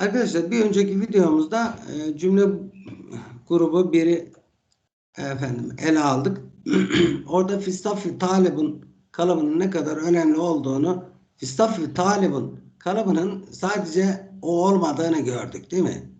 Arkadaşlar bir önceki videomuzda e, cümle grubu biri efendim ele aldık. Orada fistafi talibun kalıbının ne kadar önemli olduğunu fistafi talibun kalıbının sadece o olmadığını gördük değil mi?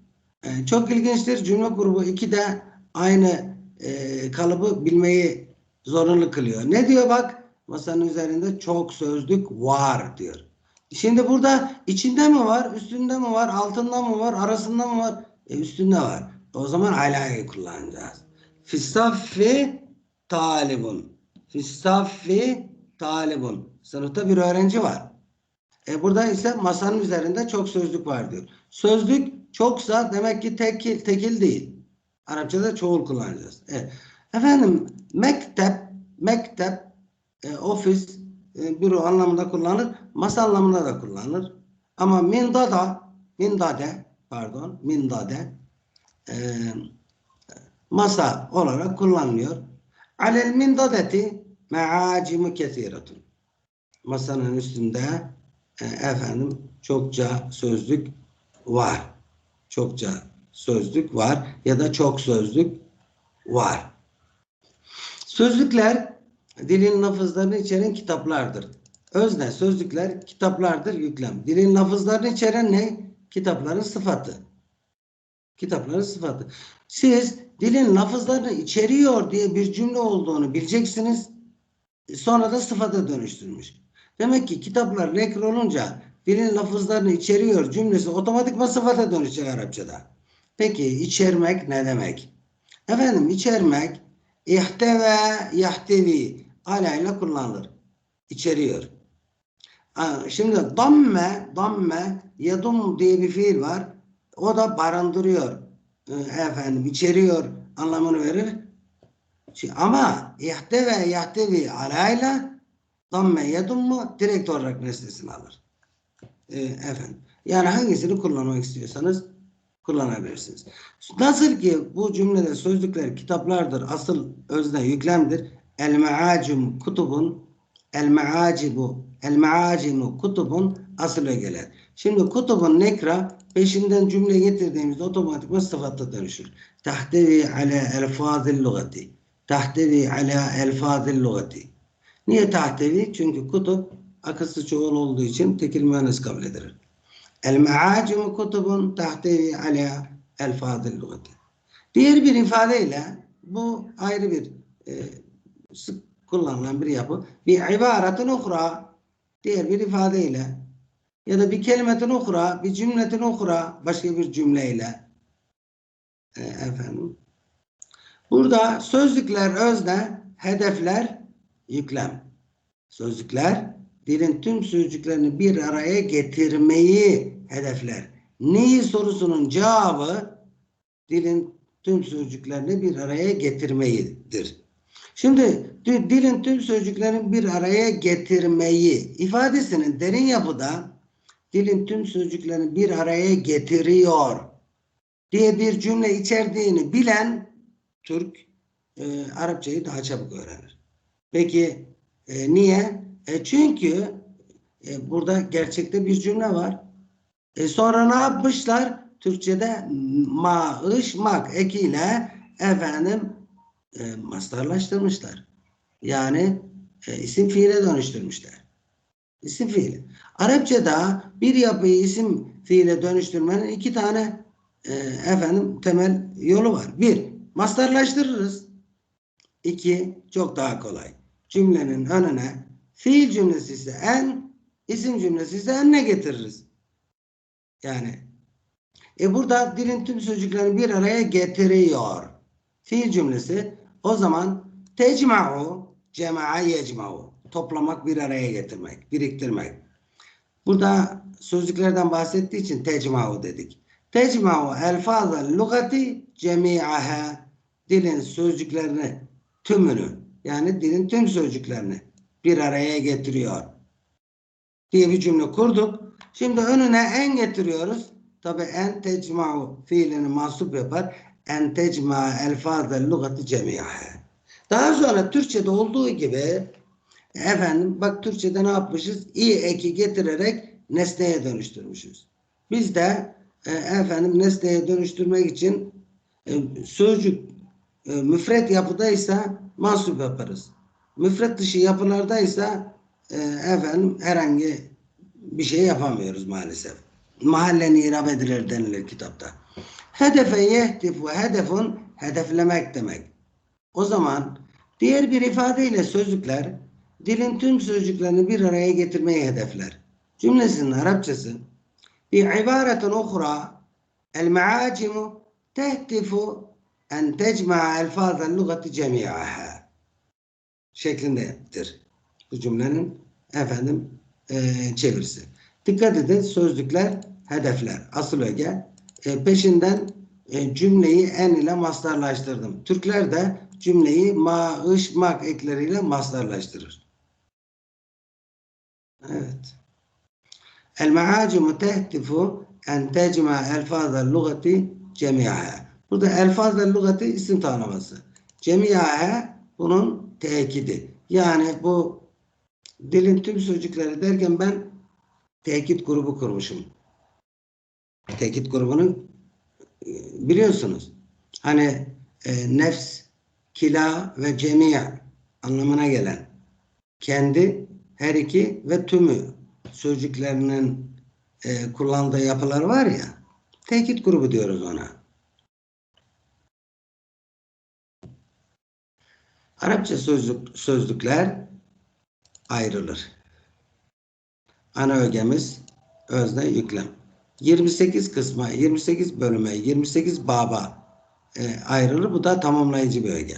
E, çok ilginçtir. Cümle grubu 2 de aynı e, kalıbı bilmeyi zorunlu kılıyor. Ne diyor bak? Masanın üzerinde çok sözlük var diyor. Şimdi burada içinde mi var, üstünde mi var, altında mı var, arasında mı var? E, üstünde var. O zaman alayı kullanacağız. Fistaffi talibun. Fistaffi talibun. Sınıfta bir öğrenci var. E burada ise masanın üzerinde çok sözlük var diyor. Sözlük çoksa demek ki tekil, tekil değil. Arapçada çoğul kullanacağız. Evet. Efendim mektep, mektep, e, ofis, e, büro anlamında kullanılır. Masa anlamında da kullanılır. Ama mindada, mindade, pardon, mindade e, masa olarak kullanılıyor. Alel mindadeti meacimu kesiretun. Masanın üstünde e, efendim çokça sözlük var. Çokça sözlük var ya da çok sözlük var. Sözlükler dilin lafızlarını içeren kitaplardır. Özne sözlükler kitaplardır yüklem. Dilin lafızlarını içeren ne? Kitapların sıfatı. Kitapların sıfatı. Siz dilin lafızlarını içeriyor diye bir cümle olduğunu bileceksiniz. Sonra da sıfata dönüştürmüş. Demek ki kitaplar nekr olunca dilin lafızlarını içeriyor cümlesi otomatikman sıfata dönüşecek Arapçada. Peki içermek ne demek? Efendim içermek ihteve yahtevi alayla kullanılır. İçeriyor. Şimdi damme damme yadum diye bir fiil var. O da barındırıyor. Efendim içeriyor anlamını verir. Ama ihteve yahtevi alayla damme yadum mu direkt olarak nesnesini alır. Efendim. Yani hangisini kullanmak istiyorsanız kullanabilirsiniz. Nasıl ki bu cümlede sözlükler kitaplardır, asıl özne yüklemdir. El meacim kutubun el meacibu el meacimu kutubun asıla gelir. Şimdi kutubun nekra peşinden cümle getirdiğimizde otomatik sıfatla dönüşür. Tahtevi ala elfazil lugati. Tahtevi ala elfazil lugati. Niye tahtevi? Çünkü kutup akısı çoğul olduğu için tekil mühendis kabul edilir. El meacimu kutubun tahtevi ala elfazil lugati. Diğer bir ifadeyle bu ayrı bir e, sık kullanılan bir yapı. Bir ibaretin ukra diğer bir ifadeyle ya da bir kelimetin ukra, bir cümletin ukra başka bir cümleyle e, efendim. Burada sözlükler özne, hedefler yüklem. Sözlükler dilin tüm sözcüklerini bir araya getirmeyi hedefler. Neyi sorusunun cevabı dilin tüm sözcüklerini bir araya getirmeyidir. Şimdi dilin tüm sözcüklerini bir araya getirmeyi ifadesinin derin yapıda dilin tüm sözcüklerini bir araya getiriyor diye bir cümle içerdiğini bilen Türk e, Arapçayı daha çabuk öğrenir. Peki e, niye? E çünkü e, burada gerçekte bir cümle var. E sonra ne yapmışlar? Türkçe'de ma, ış, mak ekiyle efendim e, mastarlaştırmışlar. Yani e, isim fiile dönüştürmüşler. İsim fiili. Arapçada bir yapıyı isim fiile dönüştürmenin iki tane e, efendim temel yolu var. Bir, mastarlaştırırız. İki, çok daha kolay. Cümlenin önüne fiil cümlesi ise en, isim cümlesi ise enne getiririz. Yani e burada dilin tüm sözcüklerini bir araya getiriyor. Fiil cümlesi o zaman tecma'u cema'a yecma'u toplamak bir araya getirmek, biriktirmek. Burada sözcüklerden bahsettiği için tecma'u dedik. Tecma'u elfazal lugati cemi'aha dilin sözcüklerini tümünü yani dilin tüm sözcüklerini bir araya getiriyor diye bir cümle kurduk. Şimdi önüne en getiriyoruz. Tabi en tecma'u fiilini mahsup yapar. En tecma elfazal lugati cemi'aha. Daha sonra Türkçe'de olduğu gibi efendim bak Türkçe'de ne yapmışız? İ eki getirerek nesneye dönüştürmüşüz. Biz de e, efendim nesneye dönüştürmek için e, sözcük e, müfret yapıdaysa mansup yaparız. Müfret dışı yapılardaysa e, efendim herhangi bir şey yapamıyoruz maalesef. Mahallen irab edilir denilir kitapta. Hedefe yehtifu hedefun hedeflemek demek. O zaman diğer bir ifadeyle sözcükler dilin tüm sözcüklerini bir araya getirmeyi hedefler. Cümlesinin Arapçası ukhra el meacimu tehtifu en tecma'a elfazel lugati cemi'aha şeklindedir. Bu cümlenin efendim eee çevirisi. Dikkat edin sözcükler hedefler. Asıl öge. E, peşinden e, cümleyi en ile mastarlaştırdım. Türkler de cümleyi ma, mak ekleriyle mastarlaştırır. Evet. El meacimu tehtifu en tecma elfazel lugati cemiaha. Burada elfazel lugati isim tanıması. Cemiaha bunun tekidi. Yani bu dilin tüm sözcükleri derken ben tekit grubu kurmuşum. Tekit grubunu e, biliyorsunuz. Hani e, nefs, kila ve cemiya anlamına gelen kendi, her iki ve tümü sözcüklerinin e, kullandığı yapılar var ya tekit grubu diyoruz ona. Arapça sözlük, sözlükler ayrılır. Ana ögemiz özne yüklem. 28 kısma, 28 bölüme, 28 baba e, ayrılır. Bu da tamamlayıcı bir öge.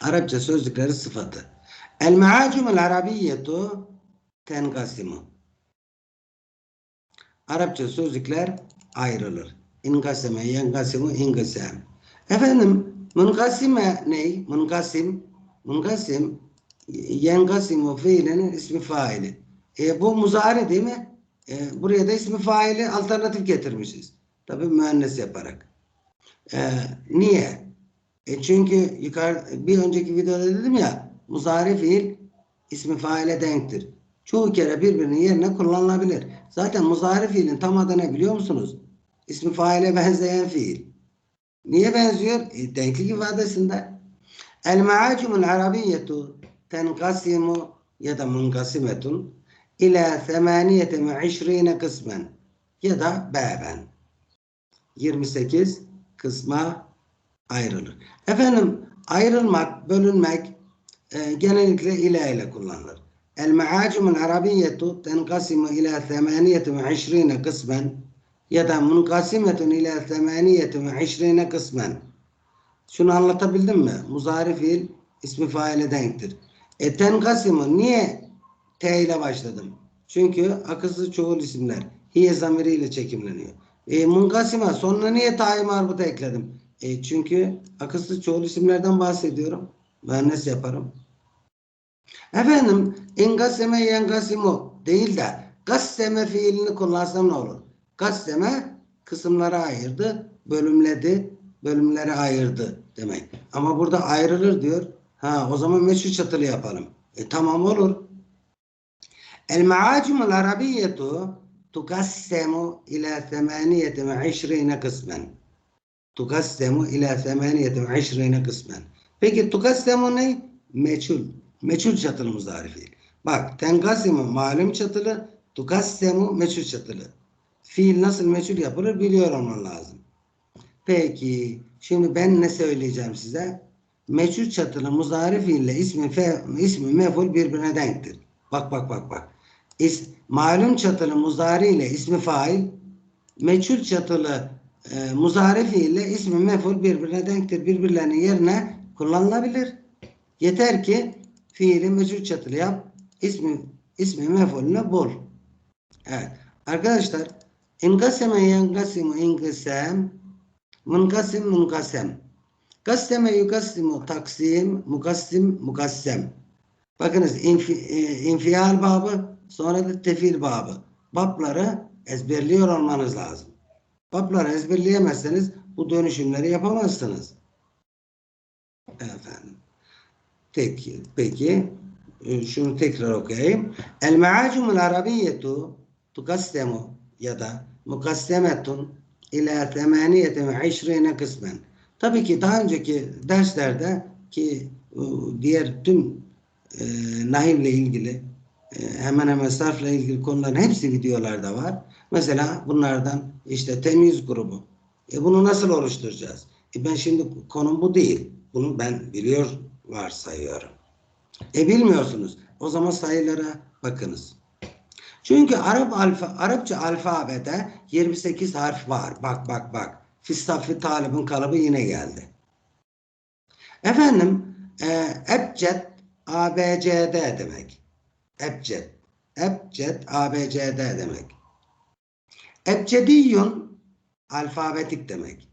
Arapça sözlükleri sıfatı. El meacimul arabiyyetu tenkasimu. Arapça sözcükler ayrılır. İnkaseme, yenkasimu, inkasem. Efendim, munkasime ney? Munkasim, munkasim, yenkasimu fiilinin ismi faili. E, bu muzari değil mi? E, buraya da ismi faili alternatif getirmişiz. Tabi müennes yaparak. E, niye? E, çünkü yukarı, bir önceki videoda dedim ya muzari fiil ismi faile denktir. Çoğu kere birbirinin yerine kullanılabilir. Zaten muzari fiilin tam adı ne biliyor musunuz? İsmi faile benzeyen fiil. Niye benziyor? E, denklik ifadesinde. El meacimul arabiyyetu tenkasimu ya da munkasimetun ila 28 kısmen ya da beben. 28 kısma ayrılır. Efendim ayrılmak, bölünmek e, genellikle ila ile kullanılır. El meacimul arabiyyetu tenkasimu ila 28 kısmen ya da munkasimetun ila 28 kısmen. Şunu anlatabildim mi? Muzari fiil ismi faile denktir. E tenkasimu niye T ile başladım? Çünkü akılsız çoğul isimler hiye zamiriyle çekimleniyor. E, munkasima sonuna niye tayi marbuta ekledim? E, çünkü akılsız çoğul isimlerden bahsediyorum. Mühennes yaparım. Efendim ingaseme yengasimo değil de gasseme fiilini kullansam ne olur? Gasseme kısımlara ayırdı, bölümledi, bölümlere ayırdı demek. Ama burada ayrılır diyor. Ha o zaman meşhur çatılı yapalım. E tamam olur. El meacimul arabiyyetu tukassemu ila 28 kısmen. Tukassemu ila 28 kısmen. Peki tukassemu ne? Meçhul. Meçhul çatılı muzari fiil. Bak tenkasimu malum çatılı, tukassemu meçhul çatılı. Fiil nasıl meçhul yapılır biliyor olman lazım. Peki şimdi ben ne söyleyeceğim size? Meçhul çatılı muzari fiille ismi, fe, ismi meful birbirine denktir. Bak bak bak bak. İs, malum çatılı muzari ile ismi fail, meçhul çatılı e, muzari fiille ismi meful birbirine denktir. Birbirlerinin yerine kullanılabilir. Yeter ki fiili meçhul çatılı yap. ismi ismi mefulünü bul. Evet. Arkadaşlar inkaseme yankasimu inkasem munkasim munkasem Kasseme yukassimu taksim mukassim mukassem Bakınız infi, e, infial babı sonra da tefil babı. Babları ezberliyor olmanız lazım. Babları ezberleyemezseniz bu dönüşümleri yapamazsınız. Efendim. Peki, peki e, şunu tekrar okuyayım. El meacumul arabiyyetu tukassemu ya da mukassemetun ila temaniyete ve kısmen. Tabii ki daha önceki derslerde ki e, diğer tüm e, nahivle ilgili hemen hemen sarfla ilgili konuların hepsi videolarda var. Mesela bunlardan işte temyiz grubu. E bunu nasıl oluşturacağız? E ben şimdi konum bu değil. Bunu ben biliyor varsayıyorum. E bilmiyorsunuz. O zaman sayılara bakınız. Çünkü Arap alfa, Arapça alfabede 28 harf var. Bak bak bak. Fistaffi talibin kalıbı yine geldi. Efendim e, ebced ABCD demek. Ebced. Ebced ABCD demek. Ebcediyyun alfabetik demek.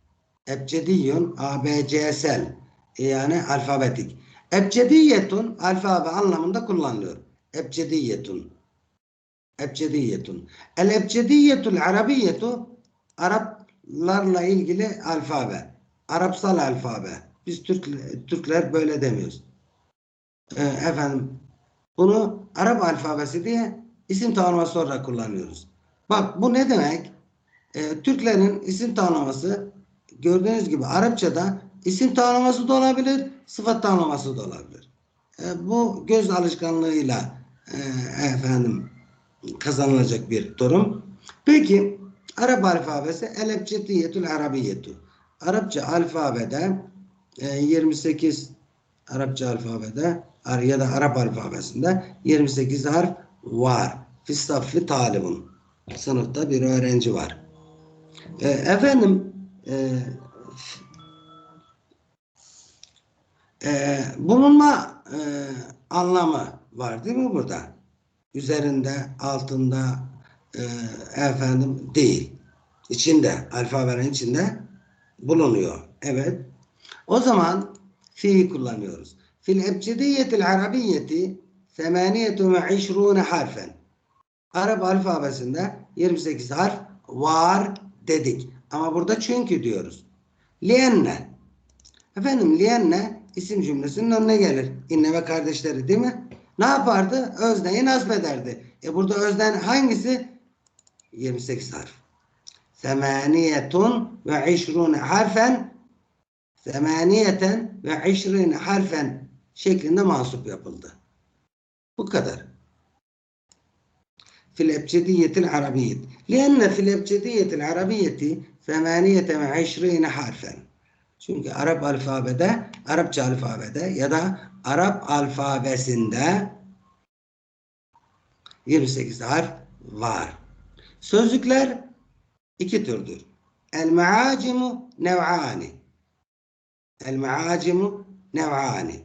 Ebcediyyun ABC'sel yani alfabetik. Ebcediyetun alfabe anlamında kullanılıyor. Ebcediyetun. Ebcediyetun. El ebcediyetul arabiyetu Araplarla ilgili alfabe. Arapsal alfabe. Biz Türk, Türkler böyle demiyoruz. Ee, efendim bunu Arap alfabesi diye isim tanımlaması olarak kullanıyoruz. Bak bu ne demek? Ee, Türklerin isim tanımlaması gördüğünüz gibi Arapçada isim tanımlaması da olabilir, sıfat tanımlaması da olabilir. Ee, bu göz alışkanlığıyla e, efendim kazanılacak bir durum. Peki Arap alfabesi el-ebcediyetül arabiyetu. Arapça alfabede e, 28 Arapça alfabede ya da Arap alfabesinde 28 harf var. Fistaffi talibun. Sınıfta bir öğrenci var. E, efendim e, e, bulunma e, anlamı var değil mi burada? Üzerinde, altında e, efendim değil. İçinde, alfabenin içinde bulunuyor. Evet. O zaman fiil kullanıyoruz. Fil ebcediyetil arabiyyeti 28 harfen. Arap alfabesinde 28 harf var dedik. Ama burada çünkü diyoruz. Lienne. Efendim lienne isim cümlesinin önüne gelir. İnne ve kardeşleri değil mi? Ne yapardı? Özneyi nasip ederdi. E burada öznen hangisi? 28 harf. Semaniyetun ve işrun harfen semaniyeten ve işrin harfen şeklinde mansup yapıldı. Bu kadar. في الأبجدية العربية لأن في الأبجدية العربية ثمانية وعشرين حرفا çünkü Arap alfabede, Arapça alfabede ya da Arap alfabesinde 28 harf var. Sözcükler iki türdür. El-meacimu nev'ani. El-meacimu nev'ani.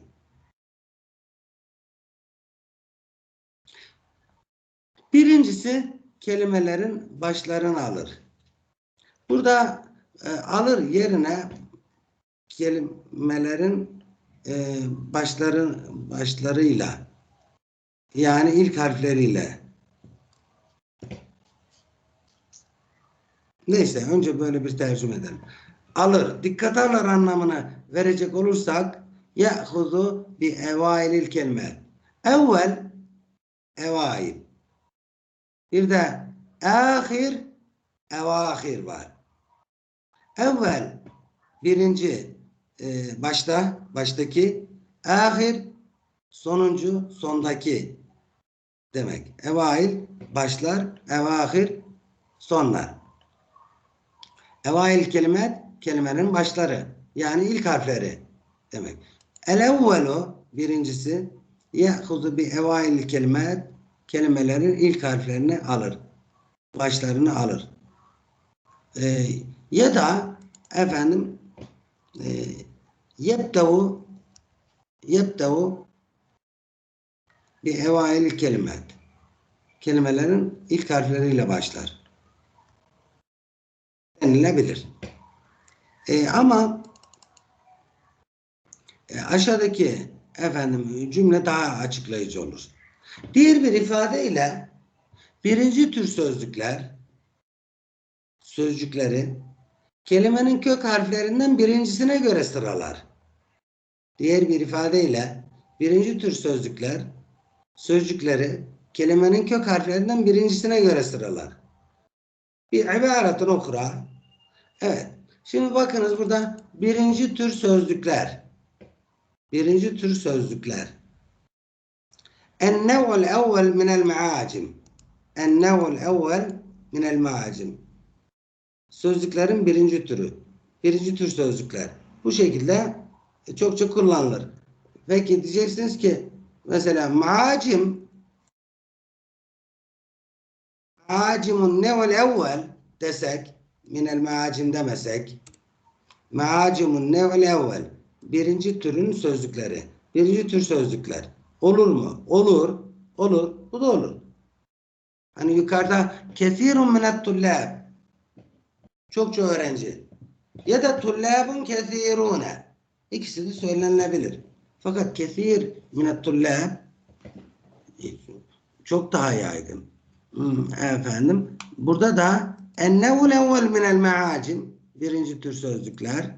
Birincisi kelimelerin başlarını alır. Burada e, alır yerine kelimelerin e, başların başlarıyla yani ilk harfleriyle neyse önce böyle bir tercüme edelim. Alır, dikkat alır anlamını verecek olursak ya'huzu bi evailil kelime. Evvel evail. Bir de ahir evahir var. Evvel birinci e, başta baştaki ahir sonuncu sondaki demek. Evail başlar, evahir sonlar. Evail kelimet kelimenin başları yani ilk harfleri demek. El evvelu birincisi ye'huzu bi evail kelimet kelimelerin ilk harflerini alır. Başlarını alır. Ee, ya da efendim e, yebdevu yebdevu bi evail kelimet kelimelerin ilk harfleriyle başlar. Denilebilir. E, ama e, aşağıdaki efendim cümle daha açıklayıcı olur. Diğer bir ifadeyle birinci tür sözcükler sözcükleri kelimenin kök harflerinden birincisine göre sıralar. Diğer bir ifadeyle birinci tür sözcükler sözcükleri kelimenin kök harflerinden birincisine göre sıralar. Bir ibaretun okra. Evet. Şimdi bakınız burada birinci tür sözlükler. Birinci tür sözlükler. النوع الأول من المعاجم النوع الأول من المعاجم Sözlüklerin birinci türü. Birinci tür sözlükler. Bu şekilde çokça kullanılır. Peki diyeceksiniz ki mesela macim macimun nevel evvel desek minel macim demesek macimun nevel evvel birinci türün sözlükleri. Birinci tür sözlükler. Olur mu? Olur. Olur. Bu da olur. Hani yukarıda kesirun minet tullab çokça öğrenci ya da tullabun kesirune ikisi de söylenilebilir. Fakat kesir minet tullab çok daha yaygın. Hmm, efendim burada da ennevul evvel minel meacim birinci tür sözlükler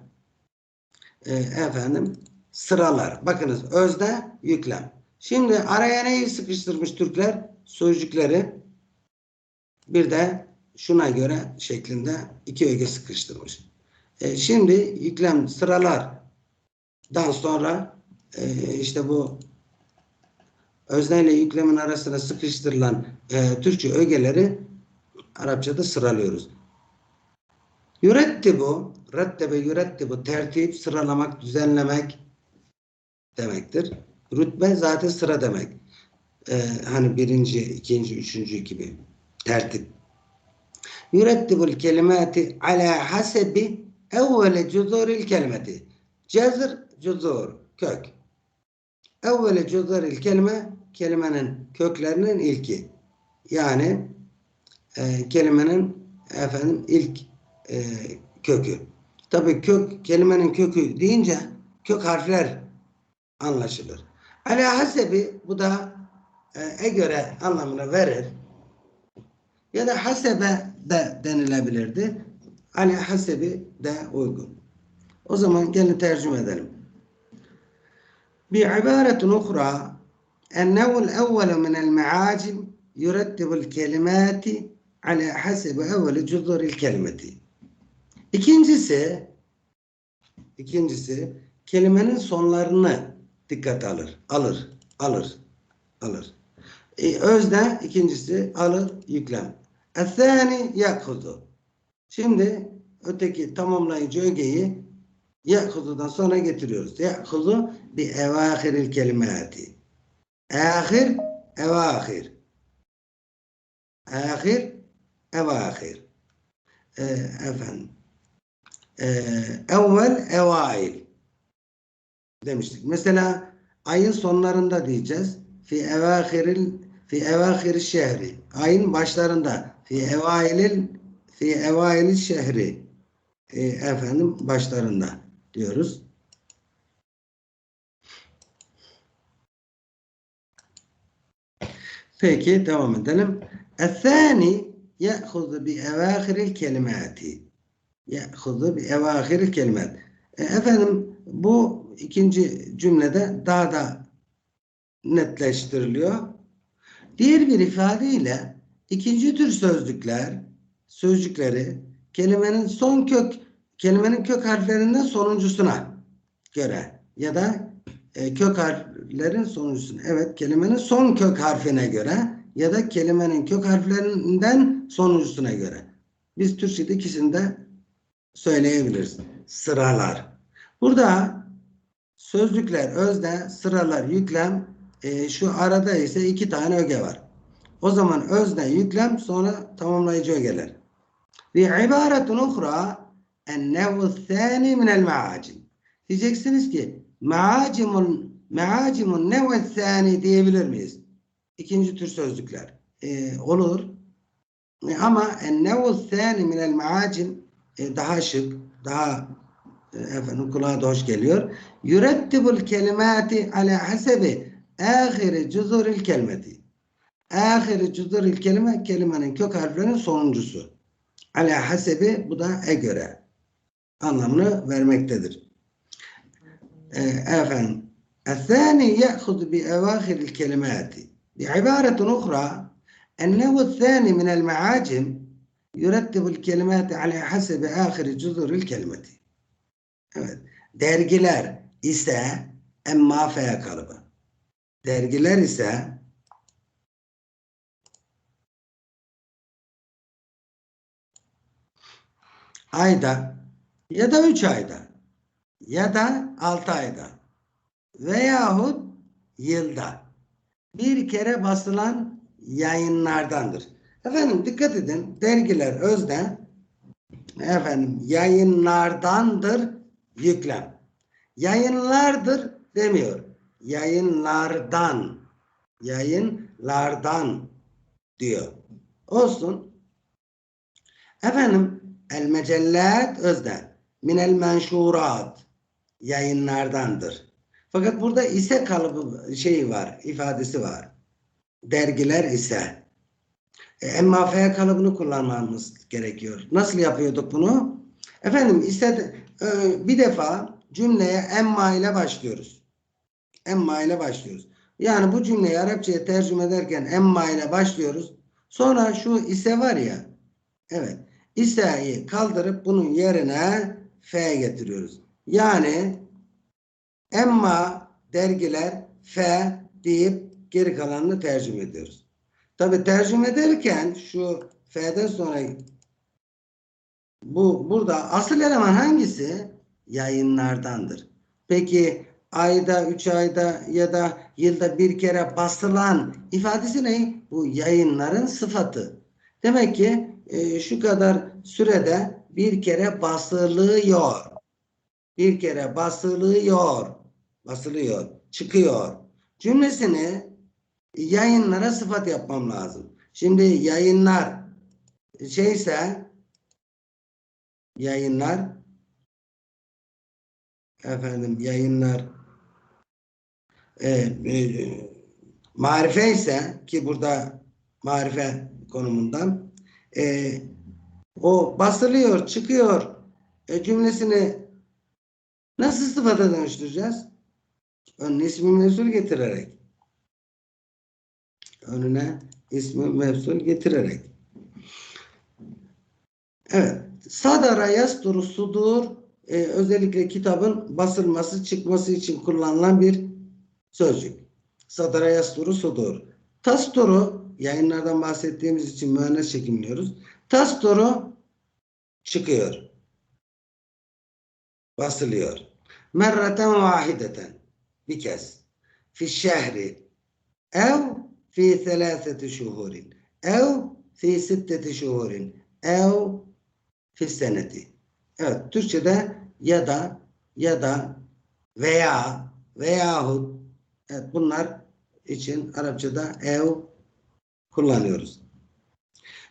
e, efendim sıralar. Bakınız özde yüklem. Şimdi araya neyi sıkıştırmış Türkler? Sözcükleri bir de şuna göre şeklinde iki öge sıkıştırmış. E, şimdi yüklem sıralardan sonra e, işte bu özne ile yüklemin arasına sıkıştırılan e, Türkçe ögeleri Arapçada sıralıyoruz. Yürettibu, rettebe yürettibu tertip, sıralamak, düzenlemek demektir. Rütbe zaten sıra demek. Ee, hani birinci, ikinci, üçüncü gibi tertip. Yürettibul kelimati ala hasebi evvele cüzuril kelimeti. Cezr, cüzur, kök. Evvele cüzuril kelime, kelimenin köklerinin ilki. Yani e, kelimenin efendim ilk e, kökü. Tabii kök, kelimenin kökü deyince kök harfler anlaşılır. Ala hasebi bu da e, e göre anlamına verir. Ya da hasebe de denilebilirdi. Ala hasebi de uygun. O zaman gelin tercüme edelim. بعبارة أخرى النوع الأول من المعاجم يرتب الكلمات على حسب أول جذور الكلمة. İkincisi, ikincisi kelimenin sonlarını dikkat alır. Alır. Alır. Alır. E, özne ikincisi alır yüklem. Ethani yakhudu. Şimdi öteki tamamlayıcı ögeyi yakhududan sonra getiriyoruz. Yakhudu bi evahiril kelimati. Ahir evahir. Ahir evahir. E, efendim. E, evvel evail demiştik. Mesela ayın sonlarında diyeceğiz. Fi evahiril fi evahiri şehri. Ayın başlarında fi evailil fi evailil şehri. E, efendim başlarında diyoruz. Peki devam edelim. Ethani ye'huzu bi evahiril kelimati. Ye'huzu bi evahiril kelimat. E, efendim bu ikinci cümlede daha da netleştiriliyor. Diğer bir ifadeyle ikinci tür sözcükler, sözcükleri kelimenin son kök, kelimenin kök harflerinden sonuncusuna göre ya da e, kök harflerin sonuncusuna. Evet, kelimenin son kök harfine göre ya da kelimenin kök harflerinden sonuncusuna göre. Biz Türkçe'de ikisini de söyleyebiliriz. Sıralar. Burada sözcükler, özne, sıralar, yüklem e, şu arada ise iki tane öge var. O zaman özne, yüklem sonra tamamlayıcı ögeler. Ve ibaretun uhra ennevu thani minel maacim. Diyeceksiniz ki maacimun maacimun nevu thani diyebilir miyiz? İkinci tür sözcükler. E, olur. E, ama ennevu thani minel maacim e, daha şık, daha efendim kulağa da hoş geliyor. Yürettibul kelimati ala hasebi ahiri cüzuril kelimeti. Ahiri cüzuril kelime kelimenin kök harflerinin sonuncusu. Ala hasebi bu da e göre anlamını vermektedir. E, efendim الثاني يأخذ بأواخر الكلمات بعبارة أخرى النوع الثاني من المعاجم Yürettibul kelimati ala hasebi ahiri cuzuril kelimeti. Evet. Dergiler ise emma fe kalıbı. Dergiler ise ayda ya da üç ayda ya da altı ayda veyahut yılda bir kere basılan yayınlardandır. Efendim dikkat edin dergiler özne efendim yayınlardandır yüklem. Yayınlardır demiyor. Yayınlardan yayınlardan diyor. Olsun. Efendim el mecellat özne minel menşurat yayınlardandır. Fakat burada ise kalıbı şeyi var, ifadesi var. Dergiler ise. E, emma fe kalıbını kullanmamız gerekiyor. Nasıl yapıyorduk bunu? Efendim ise bir defa cümleye emma ile başlıyoruz. Emma ile başlıyoruz. Yani bu cümleyi Arapçaya tercüme ederken emma ile başlıyoruz. Sonra şu ise var ya. Evet. İse'yi kaldırıp bunun yerine fe getiriyoruz. Yani Emma dergiler fe deyip geri kalanını tercüme ediyoruz. Tabi tercüme ederken şu fe'den sonra bu burada asıl eleman hangisi? Yayınlardandır. Peki ayda, üç ayda ya da yılda bir kere basılan ifadesi ne? Bu yayınların sıfatı. Demek ki e, şu kadar sürede bir kere basılıyor. Bir kere basılıyor basılıyor, çıkıyor. Cümlesini yayınlara sıfat yapmam lazım. Şimdi yayınlar şeyse yayınlar efendim yayınlar e, e, marife ise ki burada marife konumundan e, o basılıyor, çıkıyor e, cümlesini nasıl sıfata dönüştüreceğiz? Önüne ismi mevsul getirerek. Önüne ismi mevsul getirerek. Evet. Sadara yasturu sudur e, özellikle kitabın basılması çıkması için kullanılan bir sözcük. Sadara yasturu sudur. Tasturu yayınlardan bahsettiğimiz için mühendis çekimliyoruz. Tasturu çıkıyor. Basılıyor. Merraten vahideten bir kez. Fi şehri ev fi selâseti şuhurin ev fi sitteti şuhurin ev fi seneti. Evet Türkçe'de ya da ya da veya veyahut evet, bunlar için Arapçada ev kullanıyoruz.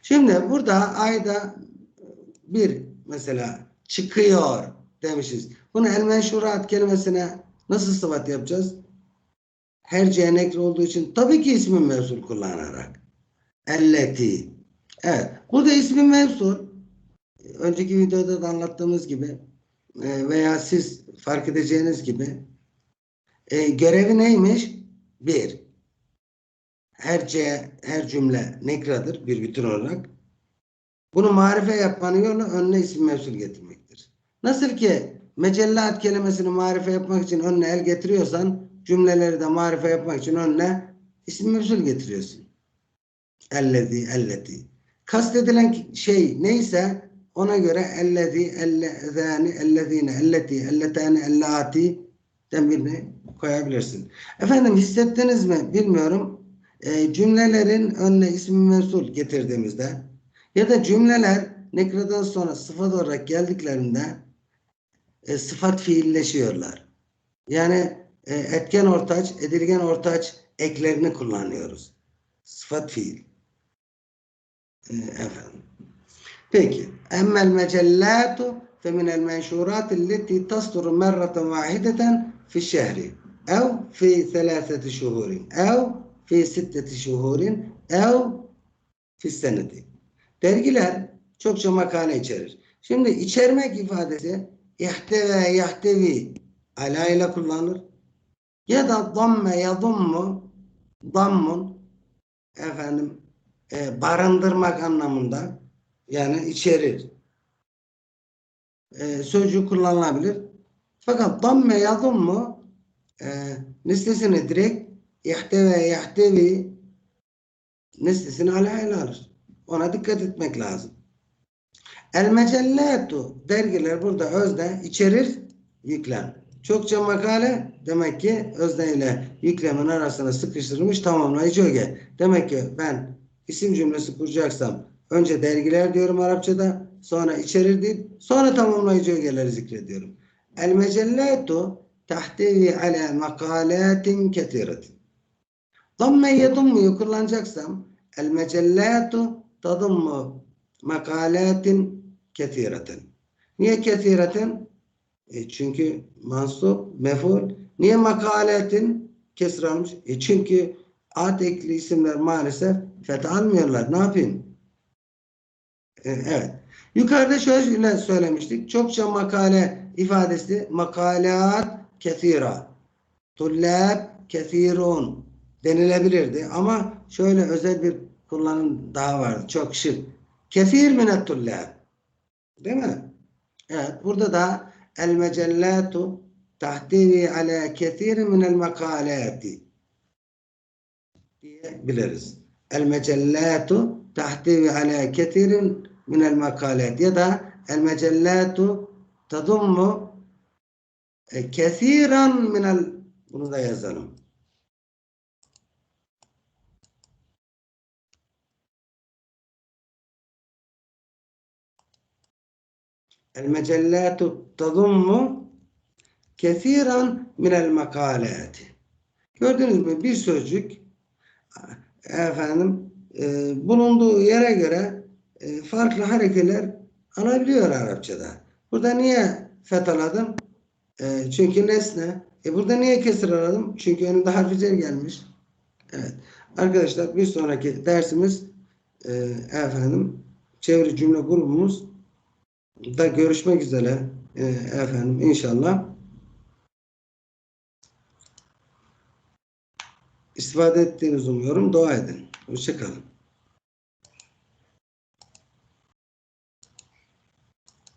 Şimdi burada ayda bir mesela çıkıyor demişiz. Bunu el menşurat kelimesine Nasıl sıfat yapacağız? Her C nekre olduğu için tabii ki ismi mevsul kullanarak. Elleti. Evet. Burada ismi mevsul. Önceki videoda da anlattığımız gibi e, veya siz fark edeceğiniz gibi e, görevi neymiş? Bir. Her C, her cümle nekradır bir bütün olarak. Bunu marife yapmanın yolu önüne isim mevsul getirmektir. Nasıl ki mecellat kelimesini marife yapmak için önüne el getiriyorsan cümleleri de marife yapmak için önüne isim mevsul getiriyorsun. Ellezi, elleti. Kastedilen şey neyse ona göre ellezi, ellezani, ellezine, elleti, elletani, ellati den birini koyabilirsin. Efendim hissettiniz mi bilmiyorum. E, cümlelerin önüne ismi mensul getirdiğimizde ya da cümleler nekradan sonra sıfat olarak geldiklerinde e, sıfat fiilleşiyorlar. Yani e, etken ortaç, edilgen ortaç eklerini kullanıyoruz. Sıfat fiil. E, efendim. Peki. Emmel mecellatu fe minel menşuratil leti tasduru merraten vahideten fi şehri ev fi selaseti şuhurin ev fi sitteti şuhurin ev fi senedi. Dergiler çokça makale içerir. Şimdi içermek ifadesi ihteve yahtevi ala ile kullanılır. Ya da damme ya dummu dammun efendim e, barındırmak anlamında yani içerir. Ee, sözcüğü kullanılabilir. Fakat damme yazım mı e, nesnesini direkt ihteve yahtevi nesnesini aleyhine alır. Ona dikkat etmek lazım. El mecellatu dergiler burada özne içerir yüklem. Çokça makale demek ki özne ile yüklemin arasına sıkıştırılmış tamamlayıcı öge. Demek ki ben isim cümlesi kuracaksam önce dergiler diyorum Arapçada sonra içerir değil sonra tamamlayıcı ögeleri zikrediyorum. El mecellatu tahtevi ala makalatin ketiretin. Damme yedummuyu kullanacaksam el mecellatu tadummu makalatin kethireten. Niye kethireten? E çünkü mansup, meful. Niye makaletin kesir almış? E çünkü ad ekli isimler maalesef fetha almıyorlar. Ne yapayım? E, evet. Yukarıda şöyle söylemiştik. Çokça makale ifadesi makalat kethira. Tullab kethirun denilebilirdi. Ama şöyle özel bir kullanım daha vardı. Çok şık. Kefir minet tullab. Değil mi? Evet. Burada da el mecellatu tahtivi ala kethir minel makalati diyebiliriz. El mecellatu tahtivi ala kethirin minel makalet ya da el mecellatu tadummu e, kesiran minel bunu da yazalım. El mecellatu tadummu kesiran minel makalet. Gördünüz mü? Bir sözcük e, efendim e, bulunduğu yere göre e, farklı harekeler alabiliyor Arapçada. Burada niye fethaladım? E, çünkü nesne. E burada niye kesir aradım? Çünkü önünde harfi cer gelmiş. Evet. Arkadaşlar bir sonraki dersimiz e, efendim çeviri cümle grubumuz da görüşmek üzere e, efendim inşallah. İstifade ettiğinizi umuyorum. Dua edin. Hoşçakalın.